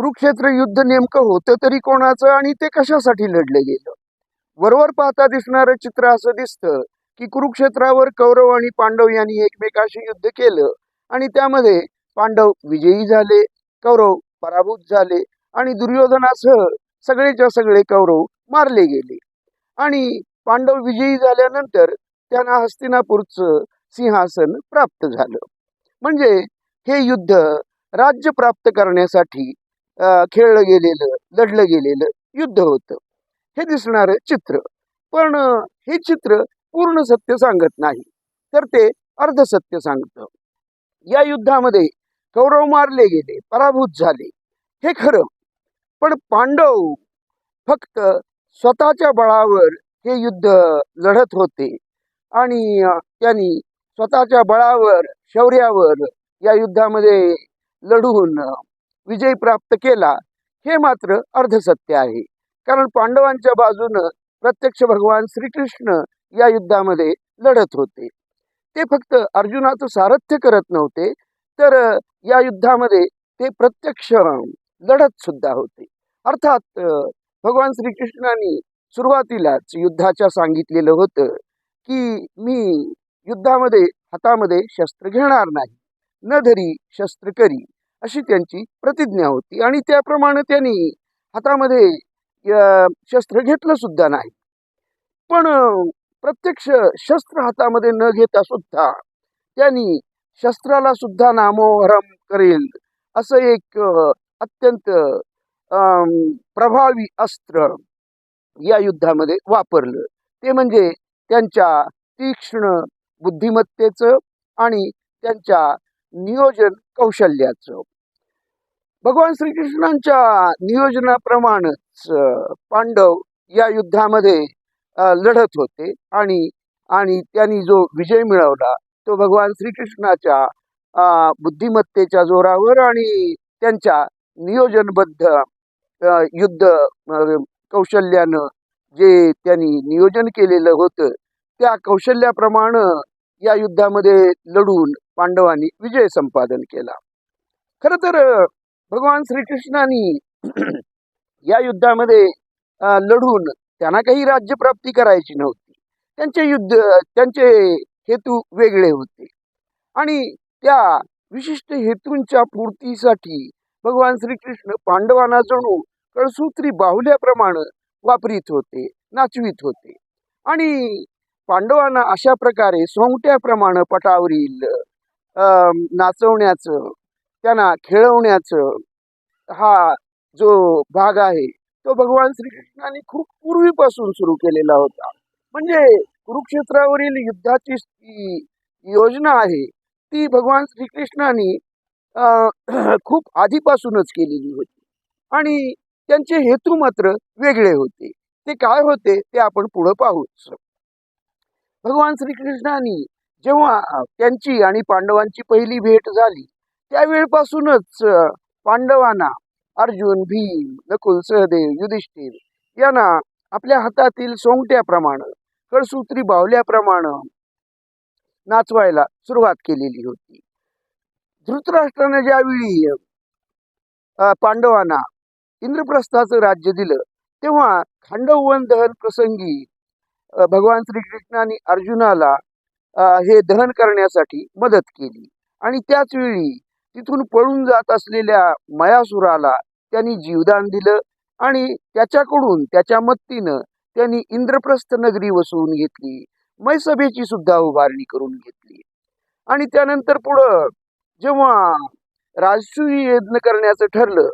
कुरुक्षेत्र युद्ध नेमकं होतं तरी कोणाचं आणि ते कशासाठी लढलं गेलं? वरवर पाहता दिसणारं चित्र असं दिसतं की कुरुक्षेत्रावर कौरव आणि पांडव यांनी एकमेकाशी युद्ध केलं आणि त्यामध्ये पांडव विजयी झाले कौरव पराभूत झाले आणि दुर्योधनासह सगळेच्या सगळे कौरव मारले गेले. आणि पांडव विजयी झाल्यानंतर त्यांना हस्तिनापूरचं सिंहासन प्राप्त झालं. म्हणजे हे युद्ध राज्य प्राप्त करण्यासाठी खेळलं गेलेलं लढलं गेलेलं युद्ध होतं. हे दिसणारं चित्र. पण हे चित्र पूर्ण सत्य सांगत नाही. तर ते अर्धसत्य सांगतं. या युद्धामध्ये कौरव मारले गेले पराभूत झाले. हे खरं. पण पांडव फक्त स्वतःच्या बळावर हे युद्ध लढत होते. आणि त्यांनी स्वतःच्या बळावर शौर्यावर या युद्धामध्ये लढून विजय प्राप्त केला हे मात्र अर्धसत्य आहे. कारण पांडवांच्या बाजूनं प्रत्यक्ष भगवान श्रीकृष्ण या युद्धामध्ये लढत होते. ते फक्त अर्जुनाचं सारथ्य करत नव्हते तर या युद्धामध्ये ते प्रत्यक्ष लढत सुद्धा होते. अर्थात भगवान श्रीकृष्णाने सुरुवातीलाच युद्धाच्या सांगितलेलं होतं की मी युद्धामध्ये हातामध्ये शस्त्र घेणार नाही. न धरी शस्त्र करी. अशी त्यांची प्रतिज्ञा होती. आणि त्याप्रमाणे त्यांनी हातामध्ये शस्त्र घेतलं सुद्धा नाही. पण प्रत्यक्ष शस्त्र हातामध्ये न घेता सुद्धा त्यांनी शस्त्राला सुद्धा नामोहरम करेल असं एक अत्यंत अं, प्रभावी अस्त्र या युद्धामध्ये वापरलं. ते म्हणजे त्यांच्या तीक्ष्ण बुद्धिमत्तेचं आणि त्यांच्या नियोजन कौशल्याचं. भगवान श्रीकृष्णांच्या नियोजनाप्रमाणेच पांडव या युद्धामध्ये लढत होते आणि आणि त्यांनी जो विजय मिळवला तो भगवान श्रीकृष्णाच्या अं, बुद्धिमत्तेच्या जोरावर आणि त्यांच्या नियोजनबद्ध युद्ध कौशल्यानं जे त्यांनी नियोजन केलेलं होतं त्या कौशल्याप्रमाणे या युद्धामध्ये लढून पांडवांनी विजय संपादन केला. खर तर भगवान श्रीकृष्णांनी या युद्धामध्ये लढून त्यांना काही राज्यप्राप्ती करायची नव्हती. त्यांचे युद्ध त्यांचे हेतू वेगळे होते. आणि त्या विशिष्ट हेतूंच्या पूर्तीसाठी भगवान श्रीकृष्ण पांडवांना जणू कळसूत्री बाहुल्याप्रमाणे वापरीत होते नाचवीत होते. आणि पांडवांना अशा प्रकारे सोंगट्याप्रमाणे पटावरील अं, नाचवण्याचं त्यांना खेळवण्याचं हा जो भाग आहे तो भगवान श्रीकृष्णाने खूप पूर्वीपासून सुरू केलेला होता. म्हणजे कुरुक्षेत्रावरील युद्धाची जी योजना आहे ती भगवान श्रीकृष्णाने अं, खूप आधीपासूनच केलेली होती. आणि त्यांचे हेतू मात्र वेगळे होते. ते काय होते ते आपण पुढं पाहूच भगवान श्रीकृष्णाने जेव्हा त्यांची आणि पांडवांची पहिली भेट झाली त्यावेळपासूनच पांडवांना अर्जुन भीम नकुल सहदेव युधिष्ठिर यांना आपल्या हातातील सोंगट्याप्रमाणे कळसूत्री बावल्याप्रमाणे नाचवायला सुरुवात केलेली होती. धृतराष्ट्राने ज्यावेळी अं, पांडवांना इंद्रप्रस्थाचं राज्य दिलं तेव्हा खांडववन दहन प्रसंगी भगवान श्रीकृष्णाने अर्जुनाला हे दहन करण्यासाठी मदत केली. आणि त्याच वेळी तिथून पळून जात असलेल्या मयासुराला त्यांनी जीवदान दिलं आणि त्याच्याकडून त्याच्या मत्तीनं त्यांनी इंद्रप्रस्थ नगरी वसवून घेतली. मैसभेची सुद्धा उभारणी करून घेतली. आणि त्यानंतर पुढं जेव्हा राजसूय यज्ञ करण्याचं ठरलं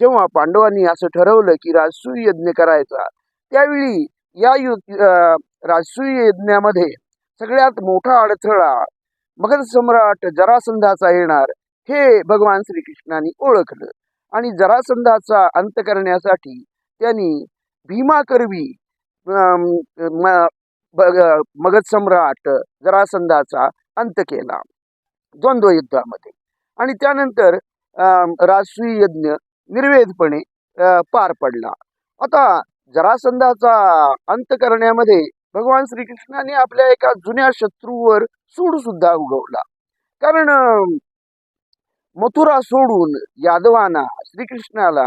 जेव्हा पांडवांनी असं ठरवलं की राजसूय यज्ञ करायचा त्यावेळी या अं, राजसूय यज्ञामध्ये सगळ्यात मोठा अडथळा मगध सम्राट जरासंधाचा येणार हे भगवान श्रीकृष्णाने ओळखलं. आणि जरासंधाचा अंत करण्यासाठी त्यांनी भीमाकरवी अं, मगध सम्राट जरासंधाचा अंत केला द्वंद्व युद्धामध्ये आणि त्यानंतर राजसूय यज्ञ निर्वेदपणे पार पडला. आता जरासंधाचा अंत करण्यामध्ये भगवान श्रीकृष्णाने आपल्या एका जुन्या शत्रूवर सूड सुद्धा उगवला. कारण मथुरा सोडून यादवांना श्रीकृष्णाला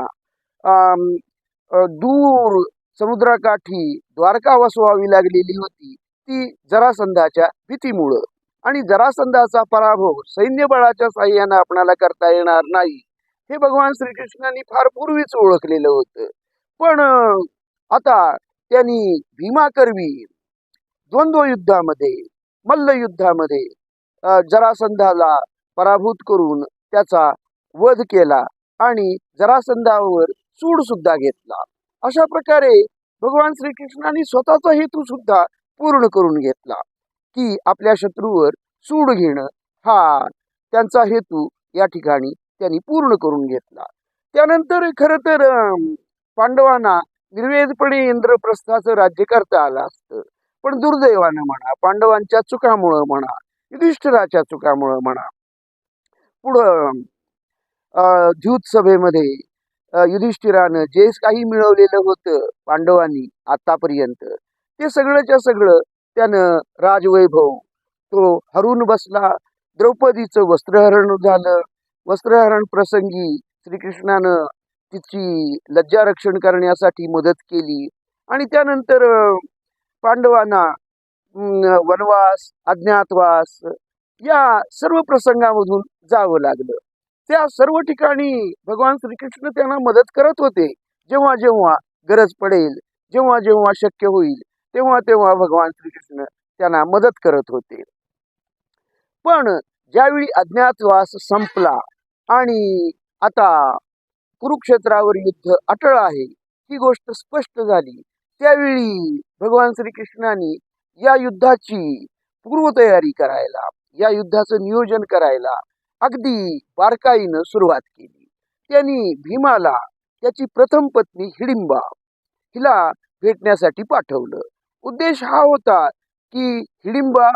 दूर समुद्राकाठी द्वारका वसवावी लागलेली होती ती जरासंधाच्या भीतीमुळं. आणि जरासंधाचा पराभव सैन्यबळाच्या साह्यानं आपणाला करता येणार नाही हे भगवान श्रीकृष्णांनी फार पूर्वीच ओळखलेलं होतं. पण आता त्यांनी भीमा करवी द्वंद्व युद्धामध्ये मल्ल युद्धामध्ये जरासंधाला पराभूत करून त्याचा वध केला आणि जरासंधावर सूड सुद्धा घेतला. अशा प्रकारे भगवान श्रीकृष्णाने स्वतःचा हेतू सुद्धा पूर्ण करून घेतला की आपल्या शत्रूवर सूड घेणं हा त्यांचा हेतू या ठिकाणी त्यांनी पूर्ण करून घेतला. त्यानंतर खरं तर पांडवांना निर्वेदपणे इंद्रप्रस्थाचं राज्य करता आलं असतं. पण दुर्दैवानं म्हणा पांडवांच्या चुकामुळं म्हणा युधिष्ठिराच्या चुकामुळं म्हणा. पुढं अं, द्यूत सभेमध्ये युधिष्ठिरानं जे काही मिळवलेलं होतं पांडवांनी आतापर्यंत ते सगळंच्या सगळं त्यानं राजवैभव तो हरून बसला द्रौपदीचं वस्त्रहरण झालं. वस्त्रहरण प्रसंगी श्रीकृष्णानं तिची लज्जा रक्षण करण्यासाठी मदत केली. आणि त्यानंतर पांडवांना वनवास अज्ञातवास या सर्व प्रसंगामधून जावं लागलं. त्या सर्व ठिकाणी भगवान श्रीकृष्ण त्यांना मदत करत होते. जेव्हा जेव्हा गरज पडेल जेव्हा जेव्हा शक्य होईल तेव्हा तेव्हा भगवान श्रीकृष्ण त्यांना मदत करत होते. पण ज्यावेळी अज्ञातवास संपला आणि आता कुरुक्षेत्रावर युद्ध अटळ आहे ही गोष्ट स्पष्ट झाली. त्यावेळी भगवान श्रीकृष्णाने या युद्धाची पूर्वतयारी करायला या युद्धाचं नियोजन करायला अगदी बारकाईनं सुरुवात केली. त्यांनी भीमाला त्याची प्रथम पत्नी हिडिंबा हिला भेटण्यासाठी पाठवलं. उद्देश हा होता की हिडिंबा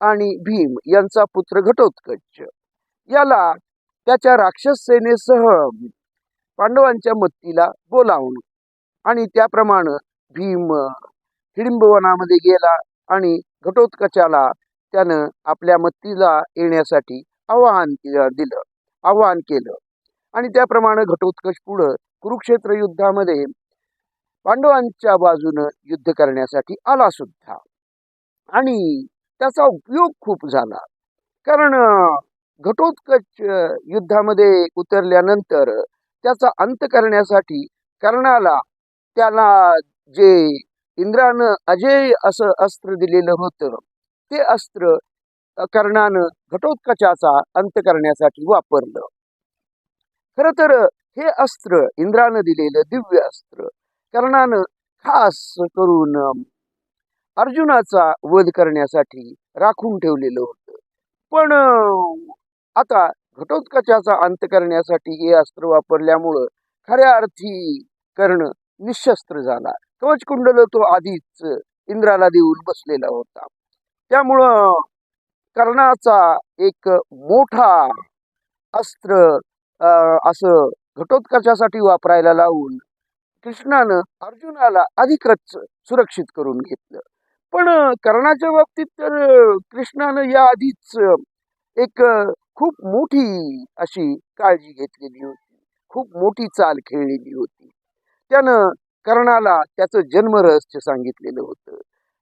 आणि भीम यांचा पुत्र घटोत्कच. याला त्याच्या राक्षस सेनेसह पांडवांच्या मत्तीला बोलावून आणि त्याप्रमाणे भीम हिडिंबवनामध्ये गेला आणि घटोत्कचाला त्यानं आपल्या मत्तीला येण्यासाठी आवाहन दिलं आवाहन केलं. आणि त्याप्रमाणे घटोत्कच पुढं कुरुक्षेत्र युद्धामध्ये पांडवांच्या बाजूनं युद्ध करण्यासाठी आला सुद्धा. आणि त्याचा उपयोग खूप झाला. कारण घटोत्कच युद्धामध्ये उतरल्यानंतर त्याचा अंत करण्यासाठी कर्णाला त्याला जे इंद्रानं अजय असं अस्त्र दिलेलं होतं. ते अस्त्र कर्णानं घटोत्कचाचा अंत करण्यासाठी वापरलं. खर तर हे अस्त्र इंद्रानं दिलेलं दिव्य अस्त्र कर्णानं खास करून अर्जुनाचा वध करण्यासाठी राखून ठेवलेलं होतं. पण आता घटोत्कचाचा अंत करण्यासाठी हे अस्त्र वापरल्यामुळं खऱ्या अर्थी कर्ण निशस्त्र झाला. कवचकुंडल तो आधीच इंद्राला देऊन बसलेला होता. त्यामुळं कर्णाचा एक मोठा अस्त्र असं घटोत्कचासाठी वापरायला लावून कृष्णानं अर्जुनाला अधिकच सुरक्षित करून घेतलं. पण कर्णाच्या बाबतीत तर कृष्णानं या आधीच एक खूप मोठी अशी काळजी घेतलेली होती. खूप मोठी चाल खेळलेली होती. त्यानं कर्णाला त्याचं जन्मरहस्य सांगितलेलं होतं.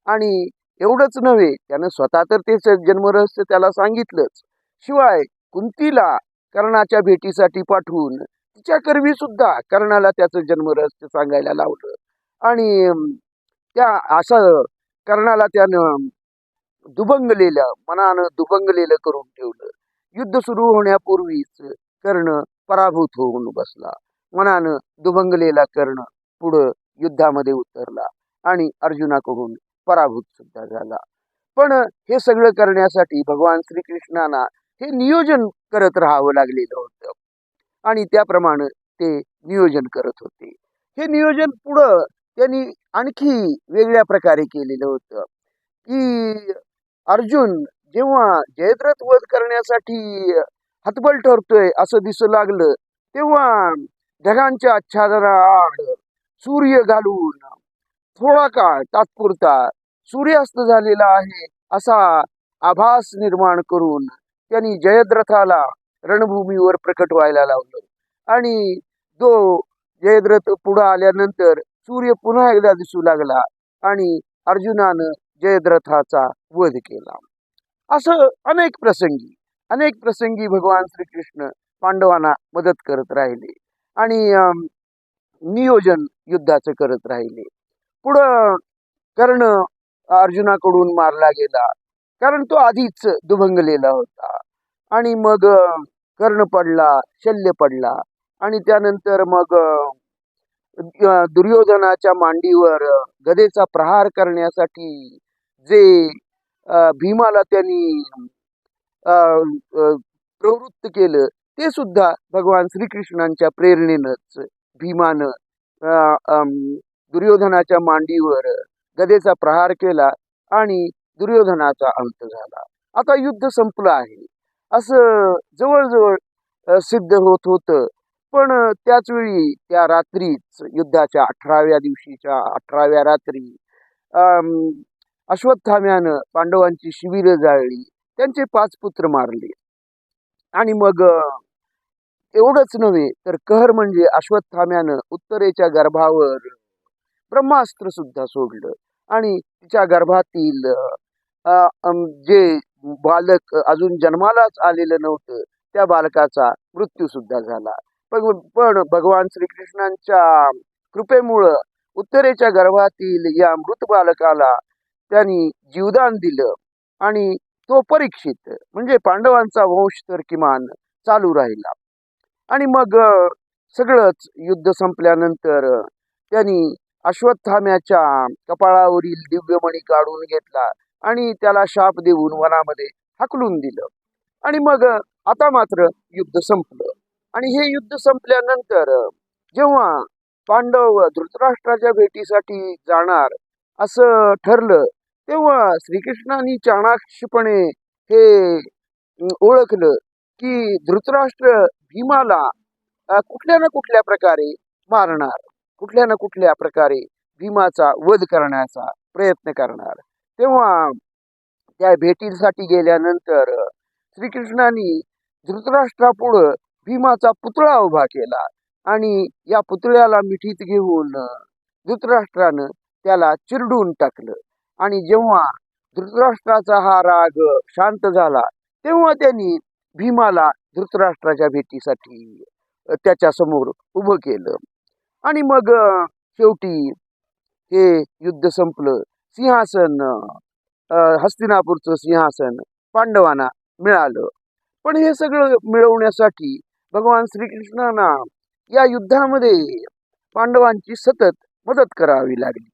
आणि एवढंच नव्हे त्यानं स्वतः तर तेच जन्मरहस्य त्याला सांगितलंच. शिवाय कुंतीला कर्णाच्या भेटीसाठी पाठवून तिच्या करवी सुद्धा कर्णाला त्याचं जन्मरहस्य सांगायला लावलं. आणि त्या असं कर्णाला त्यानं दुभंगलेलं मनानं दुभंगलेलं करून ठेवलं. युद्ध सुरू होण्यापूर्वीच कर्ण पराभूत होऊन बसला. मनानं दुभंगलेला कर्ण पुढं युद्धामध्ये उतरला आणि अर्जुनाकडून पराभूत सुद्धा झाला. पण हे सगळं करण्यासाठी भगवान श्रीकृष्णांना हे नियोजन करत राहावं लागलेलं होतं. आणि त्याप्रमाणे ते नियोजन करत होते. हे नियोजन पुढं त्यांनी आणखी वेगळ्या प्रकारे केलेलं होतं. की अर्जुन जेव्हा जयद्रथ वध करण्यासाठी हतबल ठरतोय असं दिसू लागलं तेव्हा ढगांच्या आच्छादनाआड सूर्य घालून. थोडा काळ तात्पुरता सूर्यास्त झालेला आहे असा आभास निर्माण करून त्यांनी जयद्रथाला रणभूमीवर प्रकट व्हायला लावलं. आणि जो जयद्रथ पुढे आल्यानंतर सूर्य पुन्हा एकदा दिसू लागला आणि अर्जुनानं जयद्रथाचा वध केला. असं अनेक प्रसंगी अनेक प्रसंगी भगवान श्रीकृष्ण पांडवांना मदत करत राहिले. आणि नियोजन युद्धाचं करत राहिले. पुढं कर्ण अर्जुनाकडून मारला गेला. कारण तो आधीच दुभंगलेला होता. आणि मग कर्ण पडला शल्य पडला. आणि त्यानंतर मग दुर्योधनाच्या मांडीवर गदेचा प्रहार करण्यासाठी जे भीमाला त्यांनी अं, प्रवृत्त केलं ते सुद्धा भगवान श्रीकृष्णांच्या प्रेरणेनंच भीमानं दुर्योधनाच्या मांडीवर गदेचा प्रहार केला आणि दुर्योधनाचा अंत झाला. आता युद्ध संपलं आहे. असं जवळजवळ सिद्ध होत होतं पण त्याच वेळी त्या रात्रीच युद्धाच्या अठराव्या दिवशीच्या अठराव्या रात्री अं, अश्वत्थाम्यानं पांडवांची शिबिरं जाळली. त्यांचे पाच पुत्र मारले. आणि मग एवढंच नव्हे तर कहर म्हणजे अश्वत्थाम्यानं उत्तरेच्या गर्भावर ब्रह्मास्त्र सुद्धा सोडलं. आणि तिच्या गर्भातील जे बालक अजून जन्मालाच आलेलं नव्हतं त्या बालकाचा मृत्यू सुद्धा झाला. पण पण भगवान श्रीकृष्णांच्या कृपेमुळं उत्तरेच्या गर्भातील या मृत बालकाला त्यांनी जीवदान दिलं आणि तो परीक्षित म्हणजे पांडवांचा वंश तर किमान चालू राहिला. आणि मग सगळंच युद्ध संपल्यानंतर त्यांनी अश्वत्थाम्याच्या कपाळावरील दिव्यमणी काढून घेतला आणि त्याला शाप देऊन वनामध्ये हाकलून दिलं. आणि मग आता मात्र युद्ध संपलं. आणि हे युद्ध संपल्यानंतर जेव्हा पांडव धृतराष्ट्राच्या भेटीसाठी जाणार असं ठरलं तेव्हा श्रीकृष्णांनी चाणाक्षपणे हे ओळखलं की धृतराष्ट्र भीमाला कुठल्या ना कुठल्या प्रकारे मारणार कुठल्या ना कुठल्या प्रकारे भीमाचा वध करण्याचा प्रयत्न करणार. तेव्हा त्या भेटीसाठी गेल्यानंतर श्रीकृष्णाने धृतराष्ट्रापुढं भीमाचा पुतळा उभा केला आणि या पुतळ्याला मिठीत घेऊन धृतराष्ट्रानं त्याला चिरडून टाकलं. आणि जेव्हा धृतराष्ट्राचा हा राग शांत झाला तेव्हा त्यांनी भीमाला धृतराष्ट्राच्या भेटीसाठी त्याच्यासमोर उभं केलं. आणि मग शेवटी हे युद्ध संपलं. सिंहासन अं, हस्तिनापूरचं सिंहासन पांडवांना मिळालं. पण हे सगळं मिळवण्यासाठी भगवान श्रीकृष्णांना या युद्धामध्ये पांडवांची सतत मदत करावी लागली.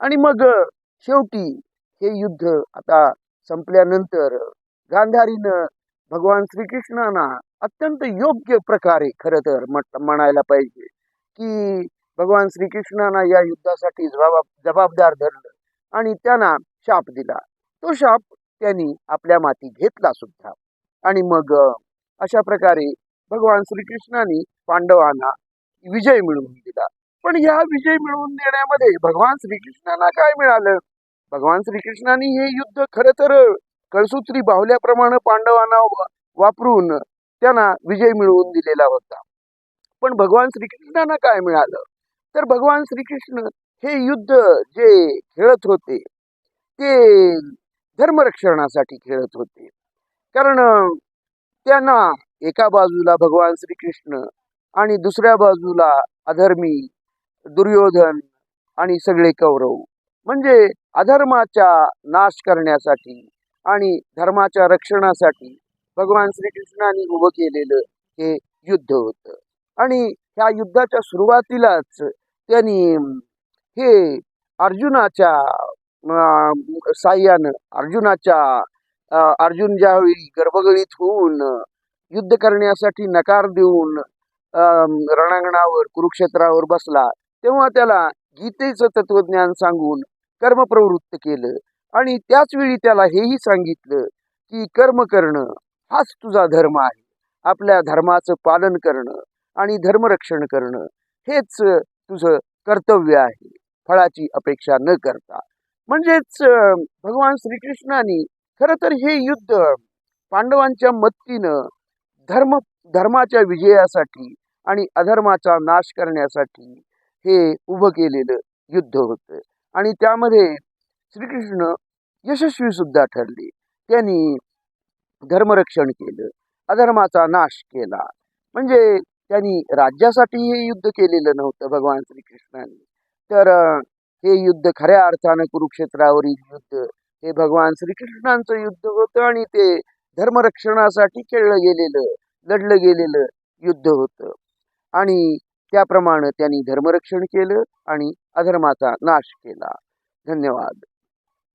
आणि मग शेवटी हे युद्ध आता संपल्यानंतर गांधारीनं भगवान श्रीकृष्णांना अत्यंत योग्य प्रकारे खरं तर म्हणायला पाहिजे की भगवान श्रीकृष्णांना या युद्धासाठी जबाब जबाबदार धरलं आणि त्यांना शाप दिला. तो शाप त्यांनी आपल्या माती घेतला सुद्धा. आणि मग अशा प्रकारे भगवान श्रीकृष्णाने पांडवांना विजय मिळवून दिला. पण ह्या विजय मिळवून देण्यामध्ये भगवान श्रीकृष्णांना काय मिळालं? भगवान श्रीकृष्णाने हे युद्ध खरं तर कळसूत्री बाहुल्याप्रमाणे पांडवांना वापरून त्यांना विजय मिळवून दिलेला होता. पण भगवान श्रीकृष्णांना काय मिळालं? तर भगवान श्रीकृष्ण हे युद्ध जे खेळत होते ते धर्मरक्षणासाठी खेळत होते. कारण त्यांना एका बाजूला भगवान श्रीकृष्ण आणि दुसऱ्या बाजूला अधर्मी दुर्योधन आणि सगळे कौरव. म्हणजे अधर्माचा नाश करण्यासाठी आणि धर्माच्या रक्षणासाठी भगवान श्रीकृष्णाने उभं केलेलं हे युद्ध होतं. आणि ह्या युद्धाच्या सुरुवातीलाच त्यांनी हे अर्जुनाच्या अं, साह्यानं अर्जुनाच्या अं, अर्जुन ज्यावेळी गर्भगळीत होऊन युद्ध करण्यासाठी नकार देऊन अं, रणांगणावर कुरुक्षेत्रावर बसला तेव्हा त्याला गीतेचं तत्वज्ञान सांगून कर्मप्रवृत्त केलं. आणि त्याच वेळी त्याला हेही सांगितलं की कर्म करणं हाच तुझा धर्म आहे. आपल्या धर्माचं पालन करणं आणि धर्मरक्षण करणं हेच तुझं कर्तव्य आहे. फळाची अपेक्षा न करता. म्हणजेच भगवान श्रीकृष्णाने खरं तर हे युद्ध पांडवांच्या मदतीनं धर्म धर्माच्या विजयासाठी आणि अधर्माचा नाश करण्यासाठी हे उभं केलेलं युद्ध होतं. आणि त्यामध्ये श्रीकृष्ण यशस्वी सुद्धा ठरले. त्यांनी धर्मरक्षण केलं अधर्माचा नाश केला. म्हणजे त्यांनी राज्यासाठी हे युद्ध केलेलं नव्हतं भगवान श्रीकृष्णांनी. तर हे युद्ध खऱ्या अर्थानं कुरुक्षेत्रावरील युद्ध हे भगवान श्रीकृष्णांचं युद्ध होतं आणि ते धर्मरक्षणासाठी खेळलं गेलेलं लढलं गेलेलं युद्ध होतं. आणि त्याप्रमाणे त्यांनी धर्मरक्षण केलं आणि अधर्माचा नाश केला. धन्यवाद.